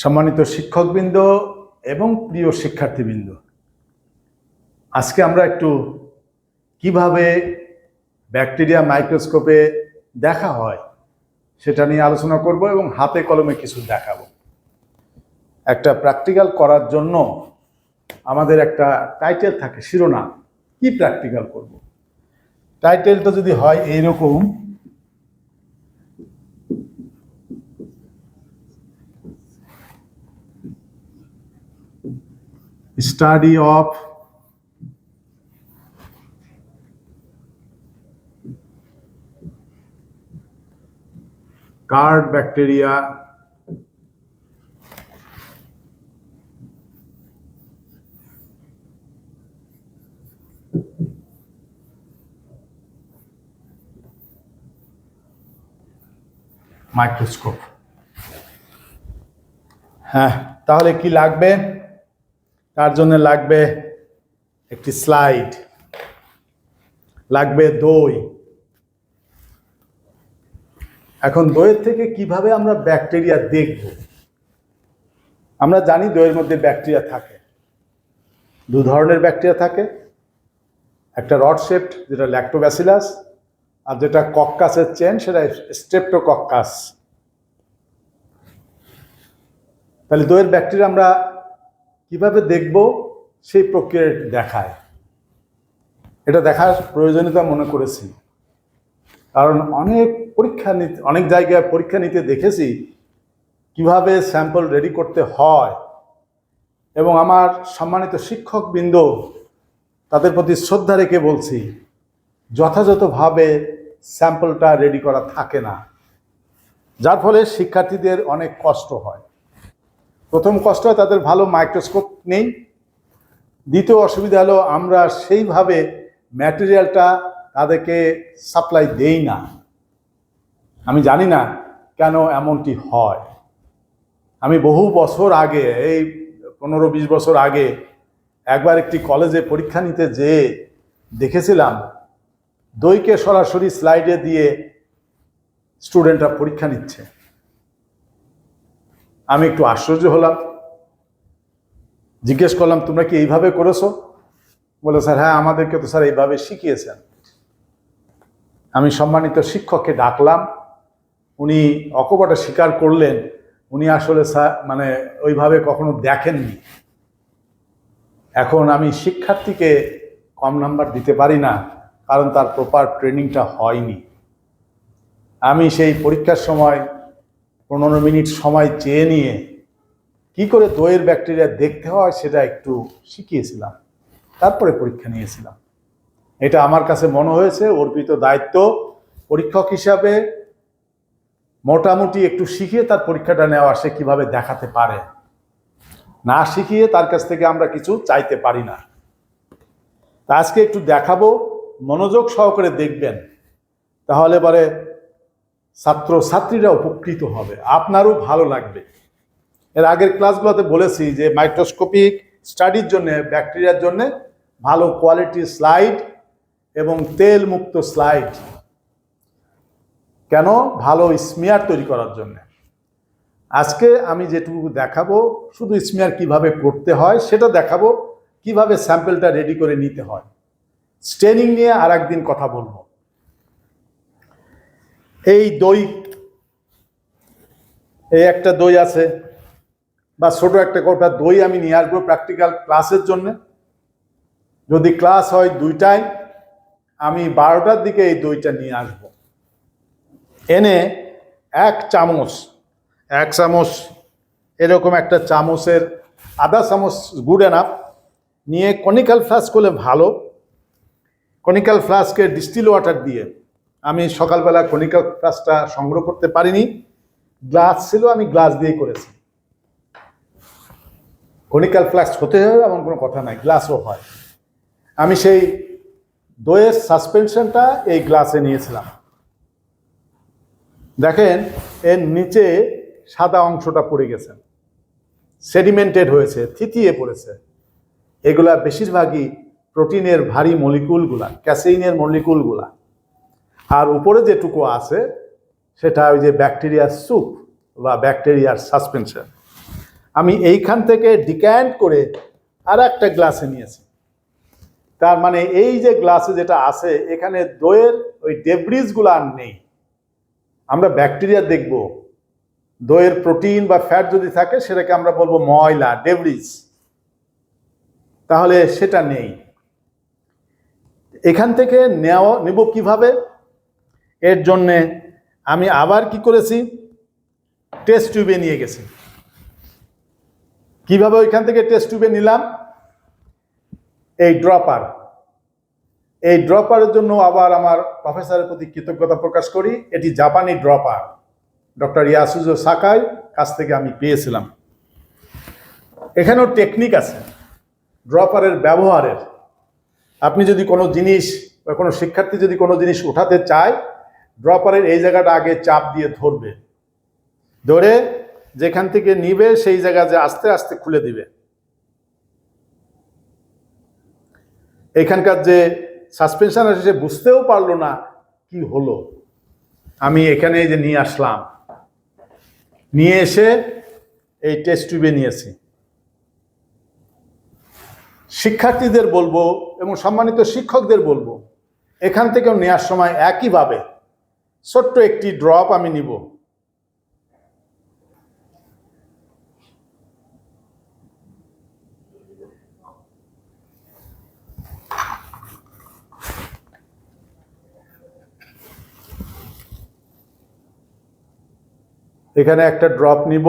সম্মানিত শিক্ষকবৃন্দ এবং প্রিয় শিক্ষার্থীবৃন্দ, আজকে আমরা একটু কীভাবে ব্যাকটেরিয়া মাইক্রোস্কোপে দেখা হয় সেটা নিয়ে আলোচনা করব এবং হাতে কলমে কিছু দেখাবো। একটা প্র্যাকটিক্যাল করার জন্য আমাদের একটা টাইটেল থাকে, শিরোনাম। কি প্র্যাকটিক্যাল করব? টাইটেলটা যদি হয় এইরকম study of card bacteria microscope হ্যাঁ তাহলে কি লাগবে তার জন্য লাগবে? একটি স্লাইড লাগবে দই। এখন দইয়ের থেকে কীভাবে আমরা ব্যাকটেরিয়া দেখব? আমরা জানি দইয়ের মধ্যে ব্যাকটেরিয়া থাকে। দু ধরনের ব্যাকটেরিয়া থাকে। একটা রড শেপড যেটা ল্যাক্টোব্যাসিলাস আর যেটা কক্কাসের চেন সেটা স্ট্রেপ্টোকক্কাস তাহলে দইয়ের ব্যাকটেরিয়া আমরা কীভাবে দেখব সেই প্রক্রিয়া দেখায়। এটা দেখার প্রয়োজনীয়তা মনে করেছি। কারণ অনেক পরীক্ষা নিতে, অনেক জায়গায় পরীক্ষা নিতে দেখেছি কীভাবে স্যাম্পল রেডি করতে হয়। এবং আমার সম্মানিত শিক্ষকবৃন্দ, তাদের প্রতি শ্রদ্ধা রেখে বলছি, যথাযথভাবে স্যাম্পলটা রেডি করা থাকে না। যার ফলে শিক্ষার্থীদের অনেক কষ্ট হয়। প্রথম কষ্ট হয়, তাদের ভালো মাইক্রোস্কোপ নেই। দ্বিতীয় অসুবিধা হলো, আমরা সেইভাবে ম্যাটেরিয়ালটা তাদেরকে সাপ্লাই দেই না। আমি জানি না কেন এমনটি হয়। আমি বহু বছর আগে, এই পনেরো বিশ বছর আগে একবার একটি কলেজে পরীক্ষা নিতে যেয়ে দেখেছিলাম, দইকে সরাসরি স্লাইডে দিয়ে স্টুডেন্টরা পরীক্ষা নিচ্ছে। আমি একটু আশ্চর্য হলাম। জিজ্ঞেস করলাম, তোমরা কি এইভাবে করেছ? বলে, স্যার হ্যাঁ আমাদেরকে তো স্যার এইভাবে শিখিয়েছেন। আমি সম্মানিত শিক্ষককে ডাকলাম। উনি অকপটা স্বীকার করলেন। উনি আসলে স্যার মানে ওইভাবে কখনো দেখেননি। এখন আমি শিক্ষার্থীকে কম নাম্বার দিতে পারি না, কারণ তার প্রপার ট্রেনিংটা হয়নি। আমি সেই পরীক্ষার সময় পনেরো মিনিট সময় চেয়ে নিয়ে কি করে দইয়ের ব্যাকটেরিয়া দেখতে হয় সেটা একটু শিখিয়েছিলাম। তারপরে পরীক্ষা নিয়েছিলাম। এটা আমার কাছে মনে হয়েছে, অর্পিত দায়িত্ব। পরীক্ষক হিসাবে মোটামুটি একটু শিখিয়ে তার পরীক্ষাটা নেওয়া সে কীভাবে দেখাতে পারে। না শিখিয়ে তার কাছ থেকে আমরা কিছু চাইতে পারি না। তা আজকে একটু দেখাবো, মনোযোগ সহকারে দেখবেন। তাহলে পরে ছাত্র ছাত্রীরা উপকৃত হবে। আপনারও ভালো লাগবে। এর আগের ক্লাসগুলোতে বলেছি যে মাইক্রোস্কোপিক স্টাডির জন্য, ব্যাকটেরিয়ার জন্য ভালো কোয়ালিটির স্লাইড এবং তেল মুক্ত স্লাইড। কেন? ভালো স্মিয়ার তৈরি করার জন্য। আজকে আমি যেটুকু দেখাবো, শুধু স্মিয়ার কীভাবে করতে হয়, সেটা দেখাবো, কীভাবে স্যাম্পেলটা রেডি করে নিতে হয়। স্টেনিং নিয়ে আর একদিন কথা বলব। এই দই, এই একটা দই আছে, বা ছোট একটা কোটা দই আমি নিয়ে আসব প্র্যাকটিক্যাল ক্লাসের জন্য। যদি ক্লাস হয় দুইটায়, আমি বারোটার দিকে এই দইটা নিয়ে আসব। এনে এক চামচ এক চামচ, এরকম একটা চামচের আধা চামচ গুড এনাফ নিয়ে কনিক্যাল ফ্লাস্ক করলে ভালো। কনিক্যাল ফ্লাস্কে ডিস্টিল ওয়াটার দিয়ে আমি সকালবেলা কনিক্যাল ফ্লাস্কটা সংগ্রহ করতে পারিনি। গ্লাস ছিল, আমি গ্লাস দিয়ে করেছি। কনিক্যাল ফ্লাস্ক হতে হবে এমন কোনো কথা নাই, গ্লাসও হয়। আমি সেই দইয়ের সাসপেনশনটা এই গ্লাসে নিয়েছিলাম। দেখেন, এর নিচে সাদা অংশটা পড়ে গেছে। সেডিমেন্টেড হয়েছে, থিতিয়ে পড়েছে। এগুলা বেশিরভাগই প্রোটিনের ভারী মলিকুলগুলা ক্যাসেইনের মলিকুলগুলা আর উপরে যেটুকু আছে, সেটা ওই যে ব্যাকটেরিয়ার স্যুপ বা ব্যাকটেরিয়ার সাসপেনশন। আমি এইখান থেকে ডিক্যান্ট করে আর একটা গ্লাসে নিয়েছি। তার মানে এই যে গ্লাসে যেটা আছে, এখানে দইয়ের ওই ডেব্রিজগুলো আর নেই। আমরা ব্যাকটেরিয়া দেখব। দইয়ের প্রোটিন বা ফ্যাট যদি থাকে, সেটাকে আমরা বলব ময়লা ডেব্রিজ তাহলে সেটা নেই। এখান থেকে নেওয়া, নেব কীভাবে? এর জন্যে আমি আবার কি করেছি? টেস্ট টিউবে নিয়ে গেছি। কীভাবে ওইখান থেকে টেস্ট টিউবে নিলাম? এই ড্রপার এই ড্রপারের জন্য আবার আমার প্রফেসরের প্রতি কৃতজ্ঞতা প্রকাশ করি। এটি জাপানি ড্রপার ডক্টর ইয়াসুজো সাকাই কাছ থেকে আমি পেয়েছিলাম। এখানেও টেকনিক আছে। ড্রপারের ব্যবহারের। আপনি যদি কোনো জিনিস বা কোনো শিক্ষার্থী যদি কোনো জিনিস উঠাতে চায় ড্রপারের এই জায়গাটা আগে চাপ দিয়ে ধরবে। ধরে যেখান থেকে নিবে, সেই জায়গা যে আস্তে আস্তে খুলে দিবে। এখানকার যে সাসপেনশন আছে, সে বুঝতেও পারল না কি হলো। আমি এখানে যে নিয়ে আসলাম। নিয়ে এসে এই টেস্ট টিউবে নিয়েছি। শিক্ষার্থীদের বলব এবং সম্মানিত শিক্ষকদের বলব, এখান থেকেও নেওয়ার সময় একইভাবে ছোট্ট একটি ড্রপ আমি নিব। এখানে একটা ড্রপ নিব।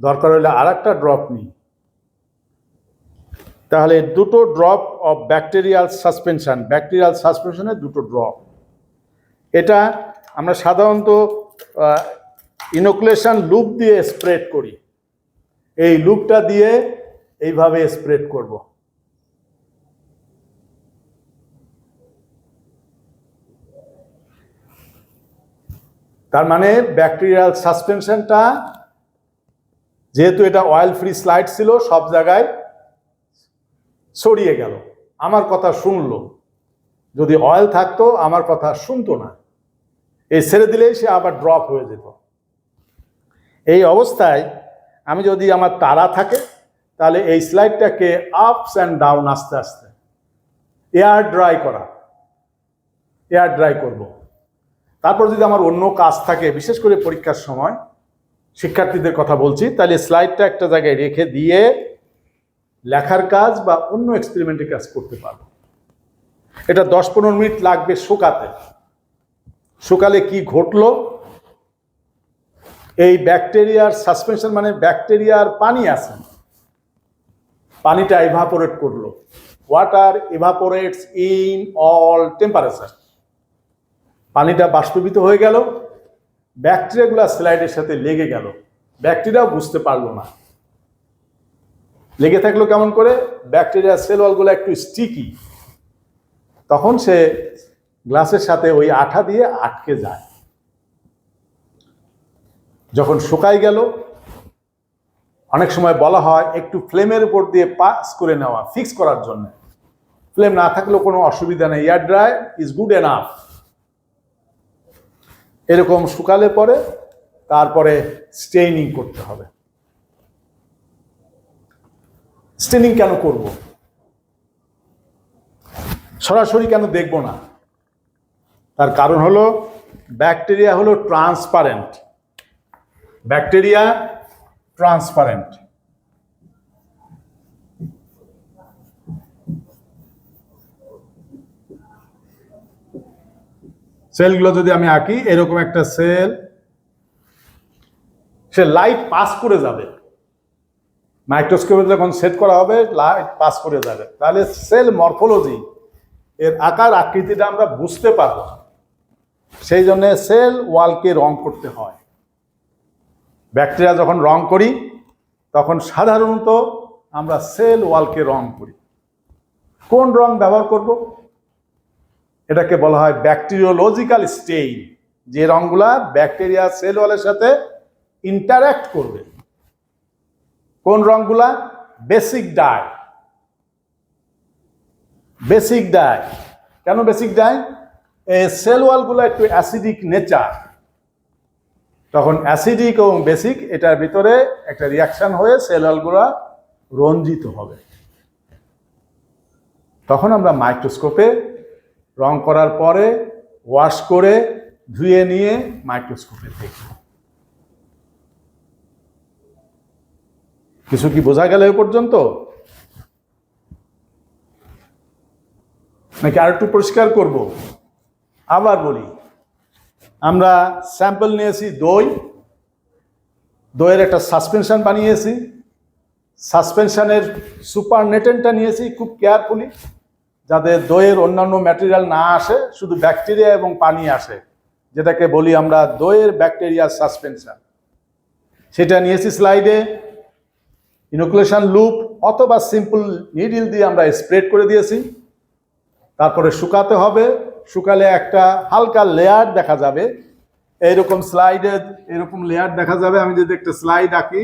দরকার হলে আর একটা ড্রপ নিই। তাহলে দুটো drop of bacterial suspension bacterial সাসপেনশনের দুটো ড্রপ এটা আমরা সাধারণত ইনোকুলেশন লুপ দিয়ে স্প্রেড করি। এই লুপটা দিয়ে এইভাবে স্প্রেড করব। তার মানে ব্যাকটেরিয়াল সাসপেনশনটা যেহেতু এটা অয়েল ফ্রি স্লাইড ছিল, সব জায়গায় ছড়িয়ে গেল। আমার কথা শুনলো। যদি অয়েল থাকতো, আমার কথা শুনতো না। এই ছেড়ে দিলেই সে আবার ড্রপ হয়ে যেত। এই অবস্থায় আমি যদি আমার তারা থাকে, তাহলে এই স্লাইডটাকে আপস অ্যান্ড ডাউন আস্তে আস্তে। এয়ার ড্রাই করা। এয়ার ড্রাই করব। তারপর যদি আমার অন্য কাজ থাকে, বিশেষ করে পরীক্ষার সময়, শিক্ষার্থীদের কথা বলছি, তাহলে স্লাইডটা একটা জায়গায় রেখে দিয়ে লেখার কাজ বা অন্য এক্সপেরিমেন্টের কাজ করতে পারব। এটা দশ পনেরো মিনিট লাগবে শুকাতে। শুকালে কি ঘটলো? এই ব্যাকটেরিয়ার সাসপেনশন মানে ব্যাকটেরিয়ার পানি আছে। পানিটা এভাপোরেট করল। Water evaporates in all temperature পানিটা বাষ্পীভূত হয়ে গেল। ব্যাকটেরিয়াগুলো স্লাইডের সাথে লেগে গেল। ব্যাকটেরিয়াও বুঝতে পারল না। লেগে থাকল কেমন করে? ব্যাকটেরিয়া সেল ওয়ালগুলো একটু স্টিকি তখন সে গ্লাসের সাথে ওই আঠা দিয়ে আটকে যায়। যখন শুকাই গেল, অনেক সময় বলা হয় একটু ফ্লেমের উপর দিয়ে পাস করে নেওয়া, ফিক্স করার জন্য। ফ্লেম না থাকলেও কোনো অসুবিধা নেই, air dry is good enough. এরকম শুকালে পরে তারপরে স্টেইনিং করতে হবে। স্টেনিং কেন করব? সরাসরি কেন দেখব না? তার কারণ হলো, ব্যাকটেরিয়া হলো ট্রান্সপারেন্ট। Bacteria transparent. সেলগুলো যদি আমি আঁকি, এরকম একটা সেল, সে লাইট পাস করে যাবে। মাইক্রোস্কোপে যখন সেট করা হবে, লাইট পাস করে যাবে। তাহলে সেল মরফোলজি এর আকার আকৃতিটা আমরা বুঝতে পারব সেই জন্য সেল ওয়ালকে রং করতে হয়। ব্যাকটেরিয়া যখন রং করি, তখন সাধারণত আমরা সেল ওয়ালকে রং করি। কোন রং ব্যবহার করব? এটাকে বলা হয় ব্যাকটেরিওলজিক্যাল স্টেইন। যে রংগুলা ব্যাকটেরিয়া সেল ওয়ালের সাথে ইন্টারাক্ট করবে। কোন রংগুলা? Basic dye. Basic dye. কেন বেসিক ডাই? সেল ওয়ালগুলো একটু অ্যাসিডিক নেচার। তখন অ্যাসিডিক এবং বেসিক, এটার ভিতরে একটা রিয়াকশন হয়ে সেলগুলা রঞ্জিত হবে। তখন আমরা মাইক্রোস্কোপে রং করার পরে ওয়াশ করে ধুয়ে নিয়ে মাইক্রোস্কোপে দেখব। কিছু কি বোঝা গেল এ পর্যন্ত? নাকি আর একটু পরিষ্কার করব? আবার বলি, আমরা স্যাম্পল নিয়েছি দই, দইয়ের একটা সাসপেনশান বানিয়েছি, সাসপেনশানের সুপার নেটেনটা নিয়েছি খুব কেয়ারফুলি, যাতে দইয়ের অন্যান্য ম্যাটেরিয়াল না আসে, শুধু ব্যাকটেরিয়া এবং পানি আসে, যেটাকে বলি আমরা দইয়ের ব্যাকটেরিয়া সাসপেনশন। সেটা নিয়েছি স্লাইডে ইনোকুলেশন লুপ অথবা সিম্পল নিডিল দিয়ে আমরা স্প্রেড করে দিয়েছি। তারপরে শুকাতে হবে। শুকালে একটা হালকা লেয়ার দেখা যাবে। এইরকম স্লাইডে এরকম লেয়ার দেখা যাবে। আমি যদি একটা স্লাইড আঁকি।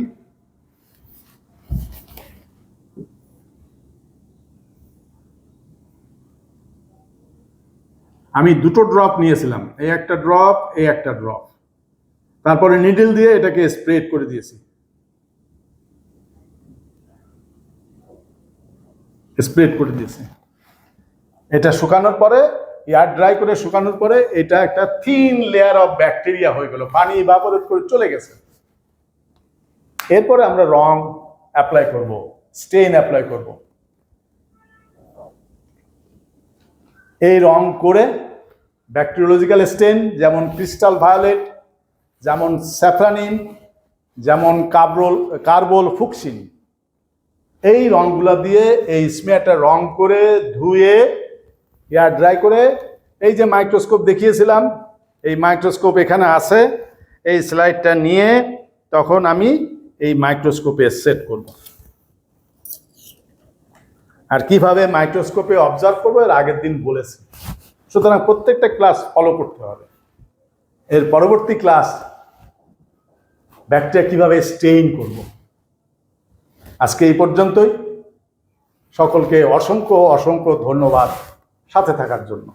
আমি দুটো ড্রপ নিয়েছিলাম। এই একটা ড্রপ এই একটা ড্রপ তারপরে নিডল দিয়ে এটাকে স্প্রেড করে দিয়েছি। স্প্রেড করে দিয়েছি। এটা শুকানোর পরে, এয়ার ড্রাই করে শুকানোর পরে এটা একটা থিন লেয়ার অফ ব্যাকটেরিয়া হয়ে গেল, পানি ইভাপোরেট করে চলে গেছে। এরপরে আমরা রং অ্যাপ্লাই করব স্টেইন অ্যাপ্লাই করব। এই রং করে ব্যাকটেরিওলজিক্যাল স্টেন যেমন ক্রিস্টাল ভায়োলেট যেমন স্যাফ্রানিন যেমন কাবরোল কার্বল ফুকসিন এই রংগুলা দিয়ে এই স্মেয়ারটা রং করে ধুয়ে এয়ার ড্রাই করে এই যে মাইক্রোস্কোপ দেখিয়েছিলাম, এই মাইক্রোস্কোপ এখানে আছে। এই স্লাইডটা নিয়ে তখন আমি এই মাইক্রোস্কোপে সেট করব। আর কীভাবে মাইক্রোস্কোপে অবজার্ভ করব, এর আগের দিন বলেছি। সুতরাং প্রত্যেকটা ক্লাস ফলো করতে হবে। এর পরবর্তী ক্লাস ব্যাকটেরিয়া কীভাবে স্টেইন করব? আজকে এই পর্যন্তই। সকলকে অসংখ্য অসংখ্য ধন্যবাদ। সাথে থাকার জন্য।